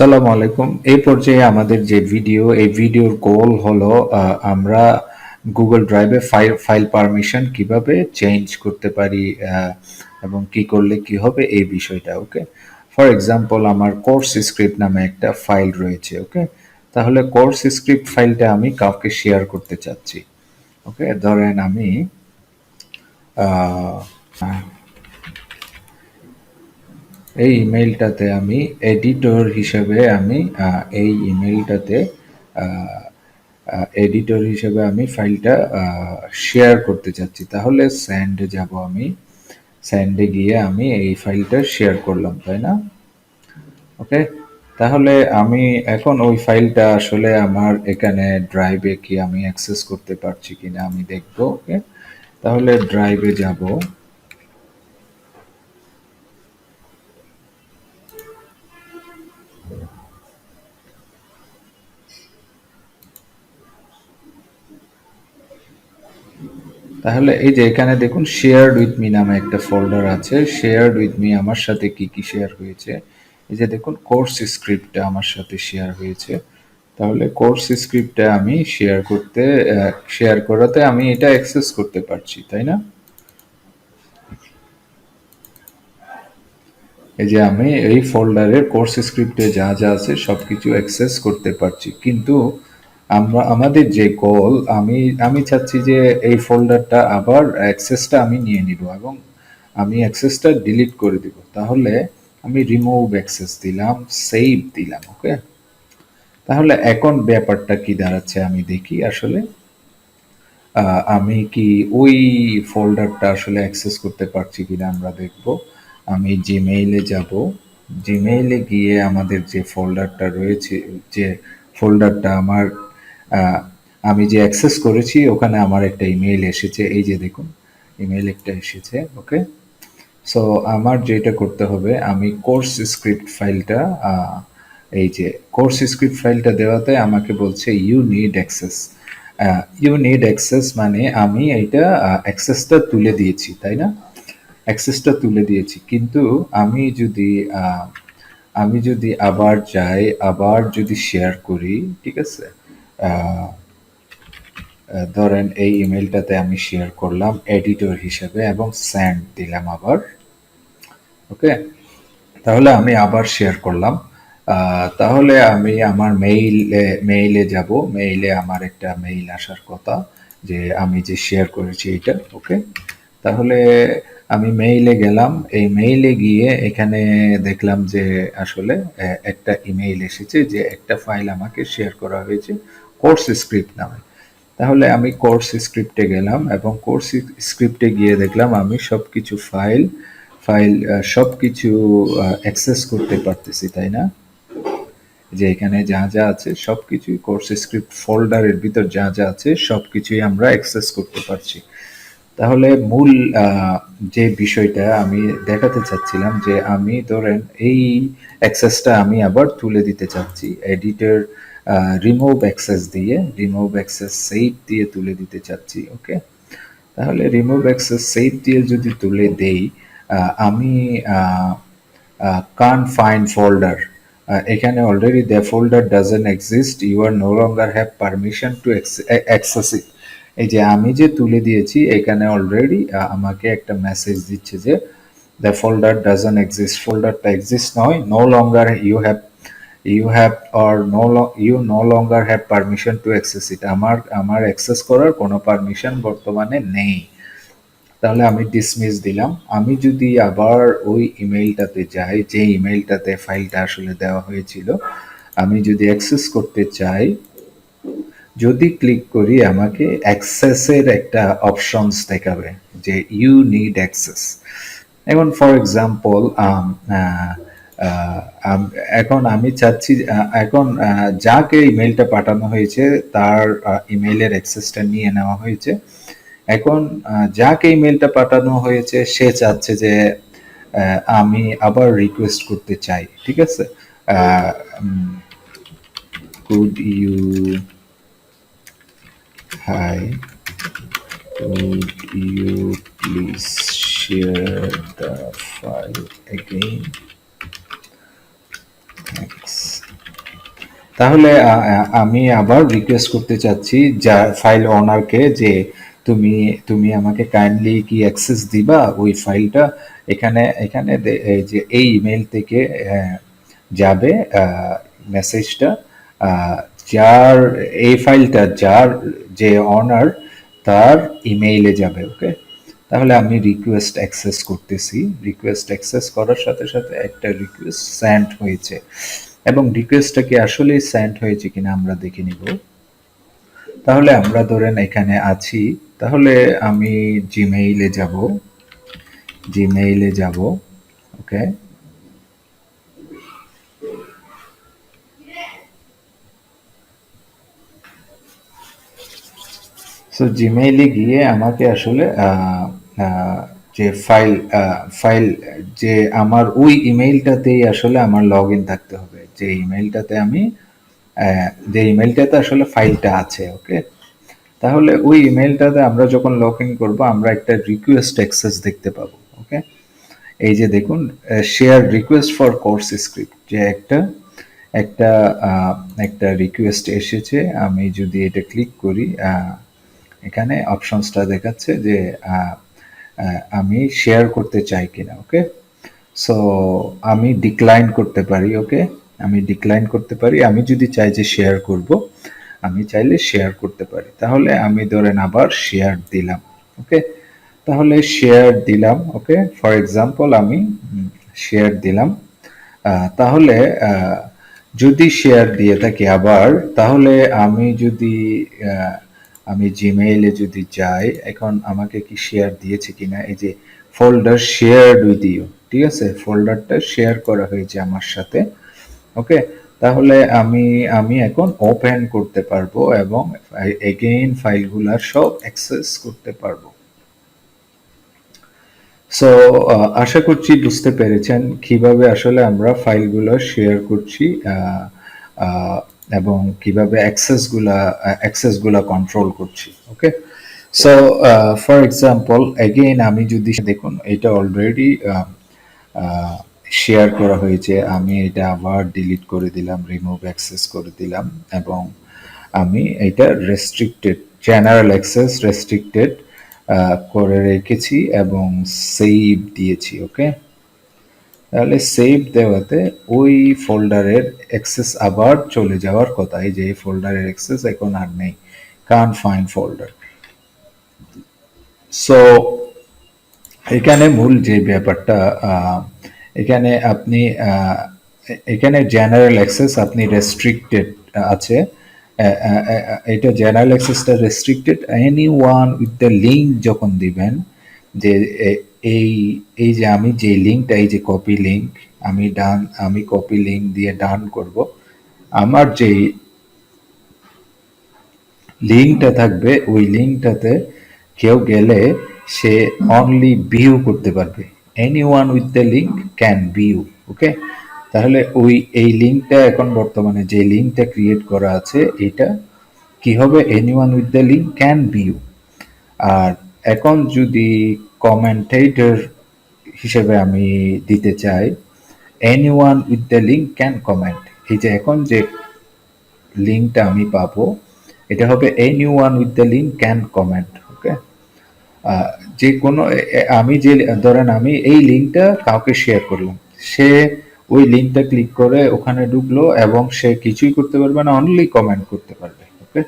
আসসালামু আলাইকুম। এই পর্যায়ে আমাদের যে ভিডিও, এই ভিডিওর গোল হলো আমরা গুগল ড্রাইভে ফাইল ফাইল পারমিশন কীভাবে চেঞ্জ করতে পারি এবং কি করলে কি হবে এই বিষয়টা ওকে ফর এক্সাম্পল আমার কোর্স স্ক্রিপ্ট নামে একটা ফাইল রয়েছে ওকে তাহলে কোর্স স্ক্রিপ্ট ফাইলটা আমি কাউকে শেয়ার করতে চাচ্ছি ওকে ধরেন আমি এই ইমেলটাতে আমি এডিটর হিসেবে আমি এই ইমেলটাতে এডিটর হিসেবে আমি ফাইলটা শেয়ার করতে চাচ্ছি। তাহলে স্যান্ডে যাব আমি। স্যান্ডে গিয়ে আমি এই ফাইলটা শেয়ার করলাম, তাই না? ওকে? তাহলে আমি এখন ওই ফাইলটা আসলে আমার এখানে ড্রাইভে কি আমি অ্যাক্সেস করতে পারছি কিনা আমি দেখব, ওকে? তাহলে ড্রাইভে যাব। তাহলে এই যে এখানে দেখুন শেয়ার্ড উইথ মি নামে একটা ফোল্ডার আছে। শেয়ার্ড উইথ মি আমার সাথে কি কি শেয়ার হয়েছে? এই যে দেখুন কোর্স স্ক্রিপ্টটা আমার সাথে শেয়ার হয়েছে। তাহলে কোর্স স্ক্রিপ্টটা আমি শেয়ার করতে শেয়ার করাতে আমি এটা অ্যাক্সেস করতে পারছি, তাই না? এই যে আমি এই ফোল্ডারের কোর্স স্ক্রিপ্টে যা যা আছে সবকিছু অ্যাক্সেস করতে পারছি। কিন্তু আমরা, আমাদের যে গোল আমি আমি চাচ্ছি যে এই ফোল্ডারটা আবার অ্যাক্সেসটা আমি নিয়ে নিব এবং আমি অ্যাক্সেসটা ডিলিট করে দিব। তাহলে আমি রিমুভ অ্যাক্সেস দিলাম সেভ দিলাম ওকে তাহলে এখন ব্যাপারটা কি দাঁড়াচ্ছে আমি দেখি। আসলে আমি কি ওই ফোল্ডারটা আসলে অ্যাক্সেস করতে পারছি কিনা আমরা দেখব। আমি জিমেইলে যাব। জিমেইলে গিয়ে আমাদের যে ফোল্ডারটা রয়েছে, যে ফোল্ডারটা আমার আমি যে অ্যাক্সেস করেছি, ওখানে আমার একটা ইমেইল এসেছে। এই যে দেখুন ইমেইল একটা এসেছে ওকে সো আমার যেটা করতে হবে, আমি কোর্স স্ক্রিপ্ট ফাইলটা এই যে কোর্স স্ক্রিপ্ট ফাইলটা দেওয়াতে আমাকে বলছে you need access you need access মানে আমি এইটা অ্যাক্সেসটা তুলে দিয়েছি, তাই না? অ্যাক্সেসটা তুলে দিয়েছি। কিন্তু আমি যদি আমি যদি আবার যাই, আবার যদি শেয়ার করি, ঠিক আছে? ধরেন এই ইমেলটাতে আমি শেয়ার করলাম এডিটর হিসেবে এবং স্যান্ড দিলাম আবার। ওকে তাহলে আমি আবার শেয়ার করলাম। তাহলে আমি আমার মেইল মেইলে যাব। মেইলে আমার একটা মেইল আসার কথা যে আমি যে শেয়ার করেছি এটা। ওকে তাহলে আমি মেইলে গেলাম। এই মেইলে গিয়ে এখানে দেখলাম যে আসলে একটা ইমেইল এসেছে যে একটা ফাইল আমাকে শেয়ার করা হয়েছে। কোর্স স্ক্রিপ্ট নামে। তাহলে আমি কোর্স স্ক্রিপ্টে গেলাম এবং কোর্স স্ক্রিপ্টে গিয়ে দেখলাম আমি সব কিছু ফাইল ফাইল সব কিছু অ্যাক্সেস করতে পারতেছি, তাই না? যে এখানে যা যা আছে সব কিছুই কোর্স স্ক্রিপ্ট ফোল্ডারের ভিতর যা যা আছে সব কিছুই আমরা অ্যাক্সেস করতে পারছি। তাহলে মূল যে বিষয়টা আমি দেখাতে চাচ্ছিলাম যে আমি ধরেন এই অ্যাক্সেসটা আমি আবার তুলে দিতে চাচ্ছি। এডিটর রিমুভ অ্যাক্সেস দিয়ে রিমুভ অ্যাক্সেস সেভ দিয়ে তুলে দিতে চাচ্ছি ওকে তাহলে রিমুভ অ্যাক্সেস সেভ দিয়ে যদি তুলে দেই আমি কান ফাইন্ড ফোল্ডার এখানে already the folder doesn't exist you are no longer have permission to access it এই যে আমি যে তুলে দিয়েছি, এখানে অলরেডি আমাকে একটা মেসেজ দিচ্ছে যে দ্য ফোল্ডার ডাজেন্ট এক্সিস্ট ফোল্ডারটা এক্সিস্ট নয় no longer you have you have or no you no longer have permission to access it আমার আমার অ্যাক্সেস করার কোনো পারমিশন বর্তমানে নেই। তাহলে আমি ডিসমিস দিলাম। আমি যদি আবার ওই ইমেইলটাতে যাই, যে ইমেইলটাতে ফাইলটা আসলে দেওয়া হয়েছিল, আমি যদি অ্যাক্সেস করতে চাই, যদি ক্লিক করি, আমাকে অ্যাক্সেসের একটা অপশনস দেখাবে, যে ইউ নিড অ্যাক্সেস এখন ফর এক্সাম্পল এখন আমি চাচ্ছি এখন যাকে ইমেলটা পাঠানো হয়েছে, তার ইমেইলের অ্যাক্সেসটা নিয়ে নেওয়া হয়েছে এখন যাকে ইমেলটা পাঠানো হয়েছে, সে চাচ্ছে যে আমি আবার রিকোয়েস্ট করতে চাই, ঠিক আছে could you hi you please share the file again? তাহলে আমি আবার রিকোয়েস্ট করতে চাচ্ছি যা ফাইল ওনারকে যে তুমি তুমি আমাকে কাইন্ডলি কি অ্যাক্সেস দিবা ওই ফাইলটা এখানে এখানে যে এই ইমেল থেকে যাবে মেসেজটা যার, এই ফাইলটা যার যে অনার তার ইমেইলে যাবে, ওকে? তাহলে আমি রিকোয়েস্ট অ্যাক্সেস করতেছি। রিকোয়েস্ট অ্যাক্সেস করার সাথে সাথে একটা রিকোয়েস্ট সেন্ড হয়েছে। এবং রিকোয়েস্টটা কি আসলেই সেন্ড হয়েছে কিনা আমরা দেখে নিব। তাহলে আমরা ধরেন এখানে আছি। তাহলে আমি জিমেইলে যাব। জিমেইলে যাব। ওকে। সো জিমেইলে গিয়ে আমাকে আসলে যে ফাইল ফাইল যে আমার ওই ইমেইলটাতেই আসলে আমার লগ ইন থাকতে হবে। যে ইমেলটাতে আমি যে ইমেলটাতে আসলে ফাইলটা আছে ওকে তাহলে ওই ইমেলটাতে আমরা যখন লগ ইন করব, আমরা একটা রিকোয়েস্ট অ্যাক্সেস দেখতে পাবো ওকে এই যে দেখুন share request for course script যে একটা একটা একটা রিকোয়েস্ট এসেছে, আমি যদি এটা ক্লিক করি এখানে অপশনসটা দেখাচ্ছে যে আমি শেয়ার করতে চাই কিনা ওকে সো আমি ডিক্লাইন করতে পারি ওকে আমি ডিক্লাইন করতে পারি, আমি যদি চাই যে শেয়ার করব, আমি চাইলে শেয়ার করতে পারি। তাহলে আমি ধরেন আবার শেয়ার দিলাম ওকে তাহলে শেয়ার দিলাম ওকে ফর এক্সাম্পল আমি শেয়ার দিলাম। তাহলে যদি শেয়ার দিয়ে থাকি আবার, তাহলে আমি যদি আমি জিমেইলে যদি যাই, এখন আমাকে কি শেয়ার দিয়েছে কিনা, এই যে ফোল্ডার শেয়ার উইথ ইউ ঠিক আছে? ফোল্ডারটা শেয়ার করা হয়েছে আমার সাথে। ওকে তাহলে আমি আমি এখন ওপেন করতে পারব এবং এগেইন ফাইলগুলার সব অ্যাক্সেস করতে পারব। সো আশা করছি বুঝতে পেরেছেন কীভাবে আসলে আমরা ফাইলগুলো শেয়ার করছি এবং কীভাবে অ্যাক্সেসগুলা অ্যাক্সেসগুলা কন্ট্রোল করছি। Okay so for example again আমি যদি, দেখুন, এটা অলরেডি শেয়ার করা হয়েছে, আমি এটা আবার ডিলিট করে দিলাম রিমুভ অ্যাক্সেস করে দিলাম এবং আমি এটা রেস্ট্রিক্টেড জেনারেল অ্যাক্সেস রেস্ট্রিক্টেড করে রেখেছি এবং সেভ দিয়েছি ওকে তাহলে সেভ দেওয়াতে ওই ফোল্ডারের অ্যাক্সেস আবার চলে যাওয়ার কথা, এই যে এই ফোল্ডারের অ্যাক্সেস এখন আর নেই কান ফাইন ফোল্ডার সো এখানে মূল যে ব্যাপারটা এখানে আপনি এখানে জেনারেল অ্যাক্সেস আপনি রেস্ট্রিক্টেড আছে। এটা general অ্যাক্সেসটা restricted anyone with the link যখন দিবেন, যে এই এই যে আমি যে লিঙ্কটা এই যে কপি লিঙ্ক আমি ডান আমি কপি লিঙ্ক দিয়ে ডান করব। আমার যে লিঙ্কটা থাকবে, ওই লিঙ্কটাতে কেউ গেলে সে অনলি ভিউ করতে পারবে। Anyone with the link can view okay তাহলে ওই, এই লিঙ্কটা এখন বর্তমানে যে লিঙ্কটা ক্রিয়েট করা আছে, এটা কি হবে? Anyone with the link can view আর এখন যদি কমেন্টেটর হিসেবে আমি দিতে চাই anyone with the link can comment এই যে এখন যে লিঙ্কটা আমি পাবো, এটা হবে anyone with the link can comment যে কোনো আমি যে, ধরেন আমি এই লিঙ্কটা কাউকে শেয়ার করলাম, সে ওই লিঙ্কটা ক্লিক করে ওখানে ঢুকলো এবং সে কিছুই করতে পারবে না অনলি কমেন্ট করতে পারবে ওকে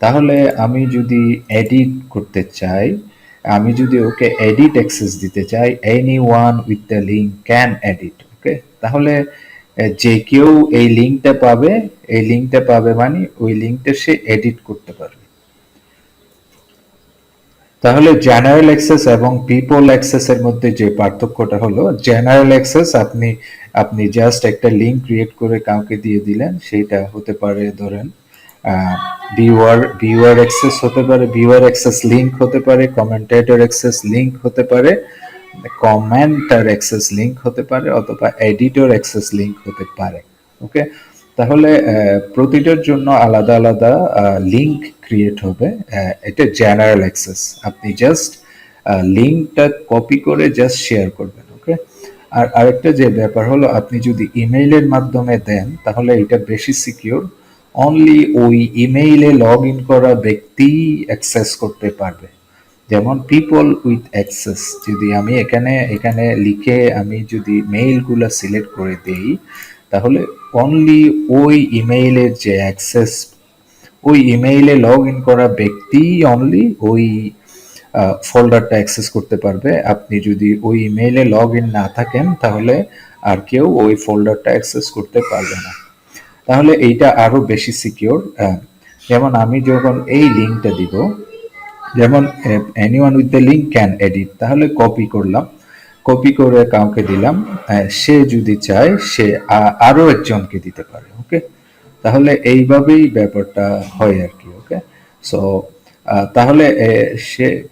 তাহলে আমি যদি এডিট করতে চাই, আমি যদি ওকে এডিট অ্যাক্সেস দিতে চাই anyone with the link can edit okay তাহলে যে কেউ এই লিঙ্কটা পাবে, এই লিঙ্কটা পাবে মানে ওই লিঙ্কটা সে এডিট করতে পারবে। তাহলে জেনারেল অ্যাক্সেস এবং পিপল অ্যাক্সেস এর মধ্যে যে পার্থক্যটা হলো জেনারেল অ্যাক্সেস আপনি আপনি জাস্ট একটা লিংক ক্রিয়েট করে কাউকে দিয়ে দিলেন, সেটা হতে পারে ধরেন ভিউয়ার ভিউয়ার অ্যাক্সেস হতে পারে ভিউয়ার অ্যাক্সেস লিংক হতে পারে কমেন্টেটর অ্যাক্সেস লিংক হতে পারে কমেন্টার অ্যাক্সেস লিংক হতে পারে, অথবা এডিটর অ্যাক্সেস লিংক হতে পারে ওকে তাহলে প্রতিটার জন্য আলাদা আলাদা লিংক ক্রিয়েট হবে। এটা জেনারেল অ্যাক্সেস আপনি জাস্ট লিঙ্কটা কপি করে জাস্ট শেয়ার করবেন ওকে আর আরেকটা যে ব্যাপার হলো, আপনি যদি ইমেইলের মাধ্যমে দেন, তাহলে এটা বেশি সিকিউর অনলি ওই ইমেইলে লগ ইন করা ব্যক্তি অ্যাক্সেস করতে পারবে। যেমন পিপল উইথ অ্যাক্সেস যদি আমি এখানে এখানে লিখে আমি যদি মেইলগুলো সিলেক্ট করে দেই, তাহলে অনলি ওই ইমেইলের যে অ্যাক্সেস ওই ইমেইলে লগ ইন করা ব্যক্তি অনলি ওই ফোল্ডারটা অ্যাক্সেস করতে পারবে। আপনি যদি ওই ইমেইলে লগ ইন না থাকেন, তাহলে আর কেউ ওই ফোল্ডারটা অ্যাক্সেস করতে পারবে না। তাহলে এইটা আরও বেশি সিকিউর যেমন আমি যখন এই লিঙ্কটা দিব, যেমন anyone with the link can edit তাহলে কপি করলাম। কপি করে কাউকে দিলাম সে যদি চায়, সে আ- আরও একজনকে দিতে পারে ওকে তাহলে এইভাবেই ব্যাপারটা হয় আর কি ওকে সো তাহলে সে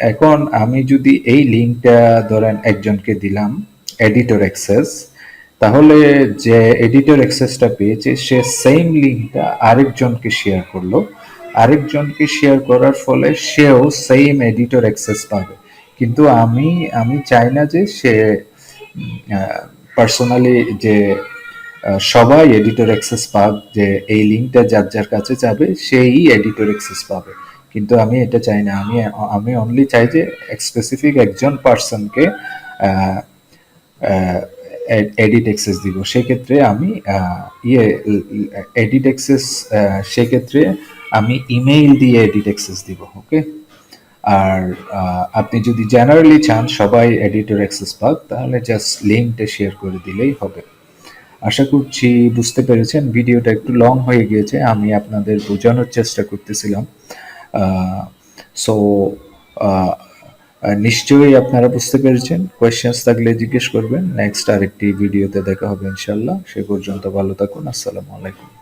এখন আমি যদি এই লিঙ্কটা ধরেন একজনকে দিলাম এডিটর অ্যাক্সেস তাহলে যে এডিটর অ্যাক্সেসটা পেয়েছে, সে সেম লিঙ্কটা আরেকজনকে শেয়ার করল। আরেকজনকে শেয়ার করার ফলে সেও সেম এডিটর অ্যাক্সেস পাবে। কিন্তু আমি আমি চাই না যে সে পার্সোনালি যে সবাই এডিটর অ্যাক্সেস পাক, যে এই লিঙ্কটা যার যার কাছে যাবে, সেই এডিটর অ্যাক্সেস পাবে। কিন্তু আমি এটা চাই না। আমি আমি অনলি চাই যে স্পেসিফিক একজন পার্সনকে এডিট অ্যাক্সেস দিব। সেক্ষেত্রে আমি ইয়ে এডিট অ্যাক্সেস সেক্ষেত্রে আমি ইমেইল দিয়ে এডিট অ্যাক্সেস দিব ওকে আর আপনি যদি জেনারেলি চান সবাই এডিটর অ্যাক্সেস পাক, তাহলে জাস্ট লিঙ্কটা শেয়ার করে দিলেই হবে। আশা করছি বুঝতে পেরেছেন, ভিডিওটা একটু লং হয়ে গিয়েছে, আমি আপনাদের বোঝানোর চেষ্টা করতেছিলাম। সো নিশ্চয়ই আপনারা বুঝতে পেরেছেন কোয়েশ্চেন্স থাকলে জিজ্ঞেস করবেন। নেক্সট আরেকটি ভিডিওতে দেখা হবে ইনশাল্লাহ, সে পর্যন্ত ভালো থাকুন, আসসালামু আলাইকুম।